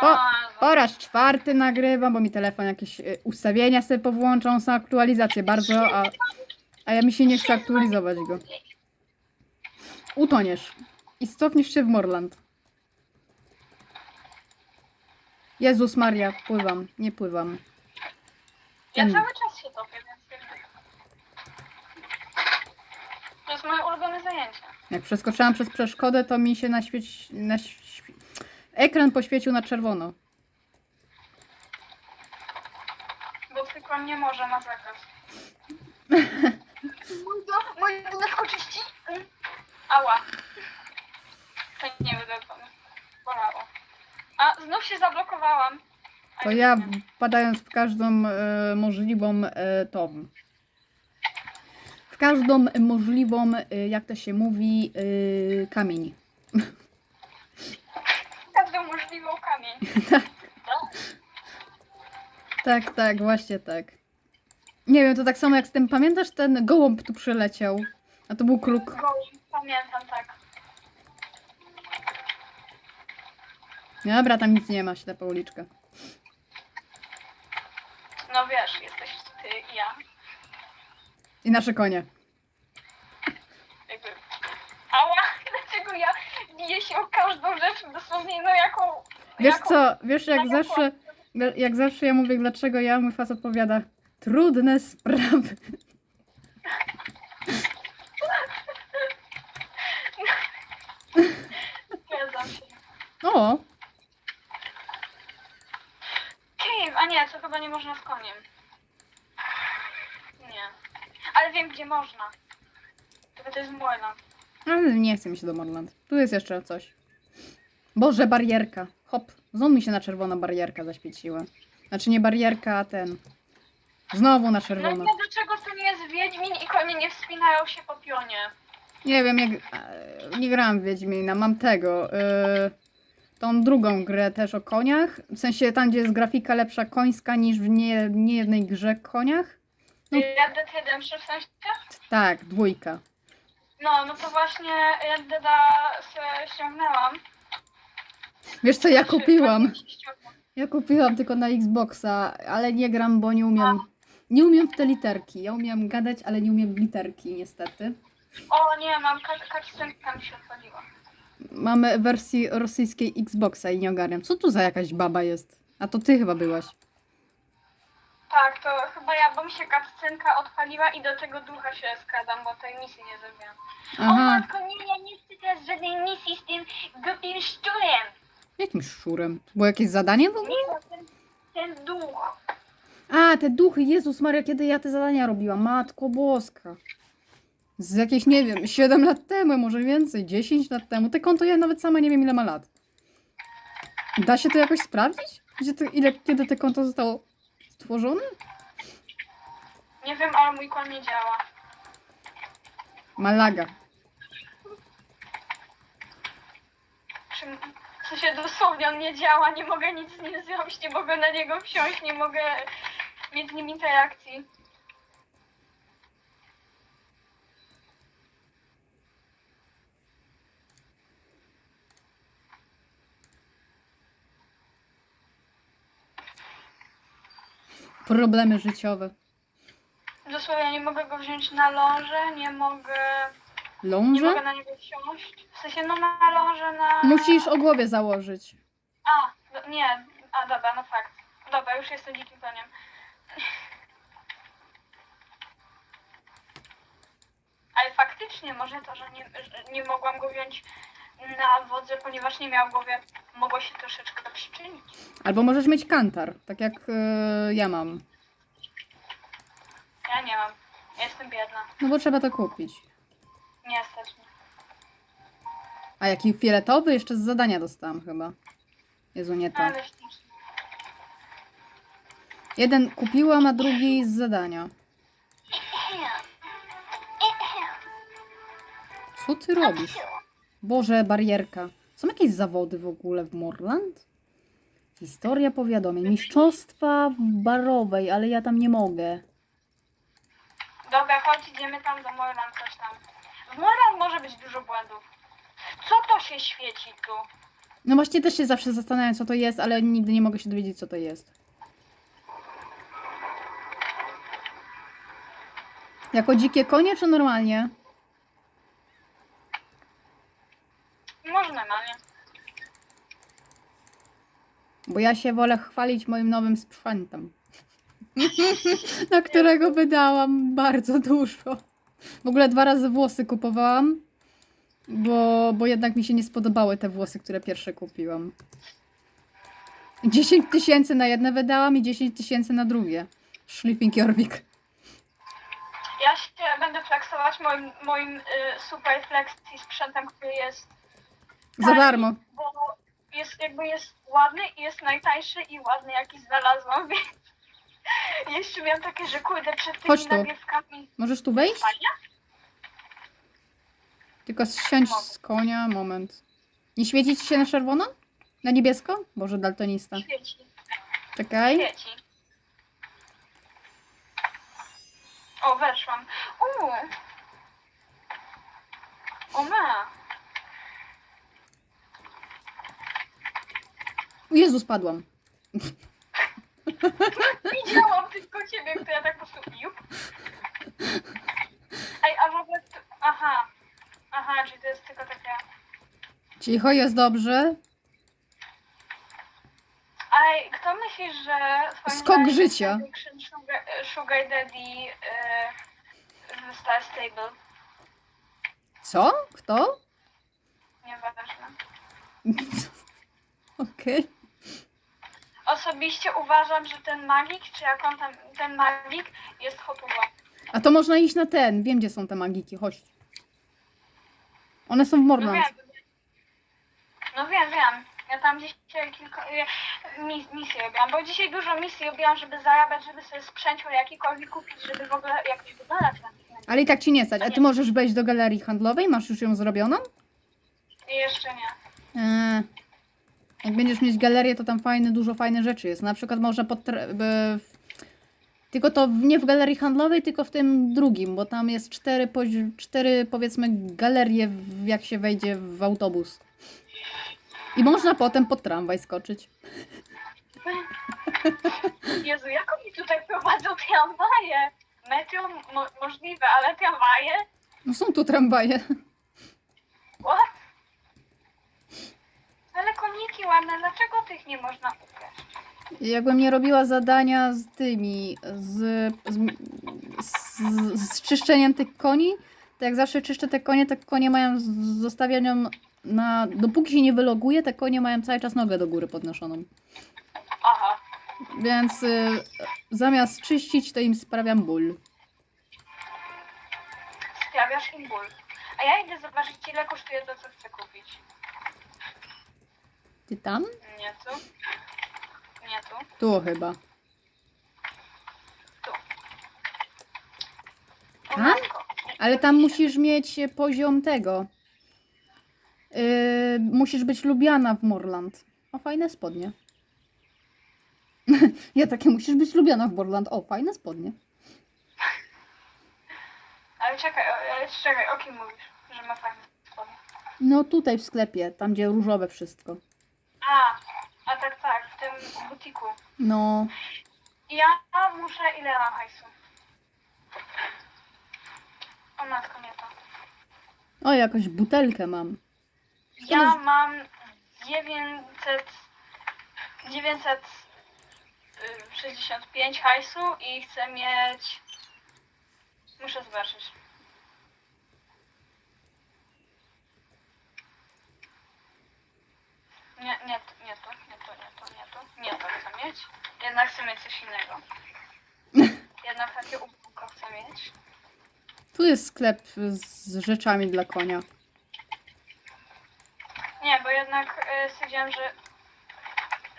Po, A, po raz czwarty nagrywam, bo mi telefon jakieś y, ustawienia sobie powłączą, są aktualizacje bardzo, a, a ja mi się nie chce aktualizować go. Utoniesz i cofniesz się w Morland. Jezus Maria, pływam, nie pływam. Ja cały czas się topię, więc jakby... To jest moje ulubione zajęcie. Jak przeskoczyłam przez przeszkodę, to mi się naświeć... Naświ... Ekran poświecił na czerwono. Bo tylko nie może na zakaz. Mój do, mój budyneczko czyści? Mm. Ała. To nie wydadzone. Bolało. A, znów się zablokowałam. To ja nie. wpadając w każdą e, możliwą e, tą. W każdą możliwą, e, jak to się mówi, e, kamień. Każdą możliwą kamień. Tak, tak, właśnie tak. Nie wiem, to tak samo jak z tym, pamiętasz ten gołąb tu przyleciał? A to był kruk. Gołąb, pamiętam, tak. Dobra, tam nic nie ma, ślepa uliczka. No wiesz, jesteś ty i ja. I nasze konie. Jakby... Ała, dlaczego ja biję się rzecz dosłownie, no jaką... Wiesz jaką... co, wiesz jak jaką- zawsze, jak zawsze ja mówię dlaczego ja, mój facet odpowiada trudne sprawy. Zgadzam się. O, Cave, a nie, to chyba nie można z koniem. Nie. Ale wiem, gdzie można. Tylko to jest Moyland. ale nie chce mi się do Morland. Tu jest jeszcze coś. Boże, barierka. Hop, znowu mi się na czerwono barierka zaświeciła. Znaczy nie barierka, a ten. Znowu na No czerwono. nie, dlaczego to nie jest Wiedźmin i konie nie wspinają się po pionie? Nie wiem, jak. e, Nie grałam w Wiedźmina, mam tego. e, tą drugą grę też o koniach. W sensie tam, gdzie jest grafika lepsza końska niż w nie, nie jednej grze koniach. No. Red Dead Redemption w sensie? Tak, dwójka. No, no to właśnie Red Deada se ściągnęłam. Wiesz co, ja kupiłam. Ja kupiłam tylko na Xboxa, ale nie gram, bo nie umiem. Nie umiem w te literki. Ja umiem gadać, ale nie umiem w literki, niestety. O nie, mam cutscenka mi się odpaliła. Mamy wersji rosyjskiej Xboxa i nie ogarniam. Co tu za jakaś baba jest? A to ty chyba byłaś. Tak, to chyba ja, bo mi się cutscenka odpaliła i do tego ducha się skradam, bo tej misji nie zrobiłam. O Aha, matko, nie, ja nie chcę teraz żadnej misji z tym głupim szczurem. Jakim szczurem? Było jakieś zadanie w ogóle? Nie, no, ten, ten duch. A, te duchy, Jezus Maria, kiedy ja te zadania robiłam? Matko Boska. Z jakieś, nie wiem, 7 lat temu, może więcej, 10 lat temu. Te konto ja nawet sama nie wiem ile ma lat. Da się to jakoś sprawdzić? Gdzie to, ile, kiedy te konto zostało stworzone? Nie wiem, ale mój koń nie działa. Malaga. W sensie dosłownie on nie działa, nie mogę nic z nim zrobić, nie mogę na niego wsiąść, nie mogę mieć z nim interakcji. Problemy życiowe. Dosłownie nie mogę go wziąć na lążę, nie mogę, nie Ląże? mogę na niego wsiąść. W sensie no na lążę, na... Musisz o głowie założyć. A, do, nie, a dobra, no fakt. Dobra, już jestem dzikim koniem. Ale faktycznie może to, że nie, że nie mogłam go wziąć na wodze, ponieważ nie miał głowie, mogło się troszeczkę przyczynić. Albo możesz mieć kantar, tak jak e, ja mam. Ja nie mam. Ja jestem biedna. No bo trzeba to kupić. Nie stać mnie. A jaki fioletowy? Jeszcze z zadania dostałam chyba. Jezu, nie to. Ale. Jeden kupiłam, a drugi z zadania. Co ty robisz? Boże, barierka. Są jakieś zawody w ogóle w Morland? Historia powiadomień. Mistrzostwa w barowej, ale ja tam nie mogę. Dobra, chodź, idziemy tam do Moreland, coś Moreland może być dużo błędów. Co to się świeci tu? No właśnie też się zawsze zastanawiam, co to jest, ale nigdy nie mogę się dowiedzieć, co to jest. Jako dzikie konie, czy normalnie? Może normalnie. Bo ja się wolę chwalić moim nowym sprzętem. Na którego wydałam bardzo dużo. W ogóle dwa razy włosy kupowałam, bo, bo jednak mi się nie spodobały te włosy, które pierwsze kupiłam. 10 tysięcy na jedne wydałam i 10 tysięcy na drugie. Szlifing Jorvik. Ja się będę flexować moim, moim y, super flexi sprzętem, który jest Za darmo. bo jest jakby jest ładny i jest najtańszy i ładny jaki znalazłam, więc jeszcze miałam takie, że kurde przed tymi Chodź tu. nagrywkami Możesz tu wejść? Tylko zsiądź z konia, moment. Nie świeci ci się na czerwono? Na niebiesko? Boże, daltonista. Świeci, Czekaj. świeci. O, weszłam. Uuu. O ma. O Jezu, spadłam. Widziałam tylko ciebie, która tak po prostu jup. Ej, a w ogóle... tu- Aha. Aha, czyli to jest tylko takie... Cicho, jest dobrze. Ej, kto myśli, że... Skok życia. Addiction Sugar, sugar Daddy yy, w Star Stable? Co? Kto? Nieważne. Okej. Osobiście uważam, że ten magik, czy jak on tam... Ten magik jest hotowa. A to można iść na ten. Wiem, gdzie są te magiki. Chodź. One są w No wiem. No wiem, wiem. Ja tam dzisiaj kilka ja mis, misji robiłam, bo dzisiaj dużo misji robiłam, żeby zarabiać, żeby sobie sprzęcił jakikolwiek kupić, żeby w ogóle jakoś wyglądać na tym. Ale i tak ci nie stać. A ty możesz wejść do galerii handlowej? Masz już ją zrobioną? I jeszcze nie. Eee. Jak będziesz mieć galerię, to tam fajne, dużo fajnych rzeczy jest. Na przykład można pod... Tylko to nie w galerii handlowej, tylko w tym drugim, bo tam jest cztery, cztery powiedzmy galerie, jak się wejdzie w autobus. I można potem pod tramwaj skoczyć. Jezu, jak oni tutaj prowadzą tramwaje? Metro mo możliwe, ale tramwaje? No są tu tramwaje. Ale koniki ładne, dlaczego tych nie można ukraść? Jakbym nie robiła zadania z tymi, z, z, z, z czyszczeniem tych koni, to jak zawsze czyszczę te konie, te konie mają z- zostawianą na... Dopóki się nie wyloguje, te konie mają cały czas nogę do góry podnoszoną. Aha. Więc y, zamiast czyścić, to im sprawiam ból. Sprawiasz im ból. A ja idę zobaczyć, ile kosztuje to, co chcę kupić. Ty tam? Nie tu. Nie tu. Tu chyba. O, Tam? Ale tam musisz mieć poziom tego. Yy, musisz być lubiana w Morland. O, fajne spodnie. ja takie, musisz być lubiana w Morland. O, fajne spodnie. Ale czekaj, ale czekaj, o kim mówisz? Że ma fajne spodnie. No tutaj w sklepie, tam gdzie różowe wszystko. A, a tak, tak, w tym butiku. No, Ja muszę, ile mam hajsu? O matko, nie to. o, jakąś butelkę mam. Ja mam 900, 965 hajsu i chcę mieć... Muszę zobaczyć. Nie, nie, nie to, nie to, nie to, nie to, nie to chcę mieć. Jednak chcę mieć coś innego. Jednak takie ubranko chcę mieć. Tu jest sklep z rzeczami dla konia. Nie, bo jednak y, stwierdziłam, że,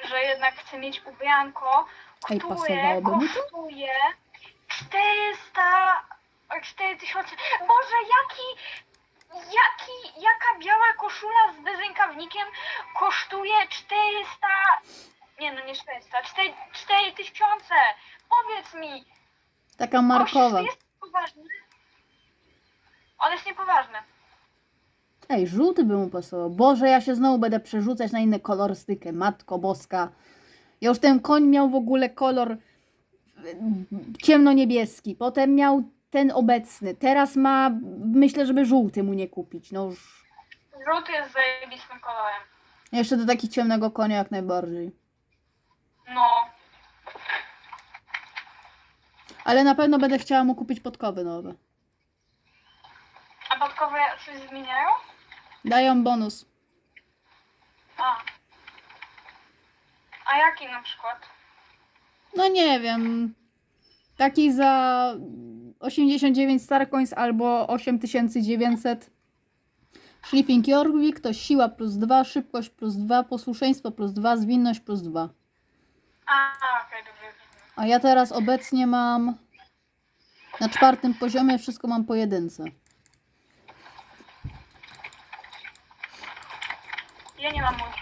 że jednak chcę mieć ubranko, Ej, które pasowałoby mi to? kosztuje 400... oj, 4000... Boże, jaki... Jaki, jaka biała koszula z bezrękawnikiem kosztuje 400... Nie no, nie 400, 4, 4000! Powiedz mi! Taka markowa. to jest poważny? On jest niepoważny. Ej, żółty by mu pasował. Boże, ja się znowu będę przerzucać na inne kolorystykę. Matko boska. Ja już ten koń miał w ogóle kolor y, ciemno-niebieski. Potem miał ten obecny. Teraz ma, myślę, żeby żółty mu nie kupić. No już. Żółty jest zajebistym kolorem. Jeszcze do takiego ciemnego konia jak najbardziej. No. Ale na pewno będę chciała mu kupić podkowy nowe. A podkowe coś zmieniają? Dają bonus. A. A jaki na przykład? No nie wiem. Taki za 89 Starcoins albo 8900 Schliffing Jorvik to siła plus 2, szybkość plus 2, posłuszeństwo plus 2, zwinność plus 2. A, okej, dobrze. A ja teraz obecnie mam na czwartym poziomie wszystko mam po jedynce. Ja nie mam multi.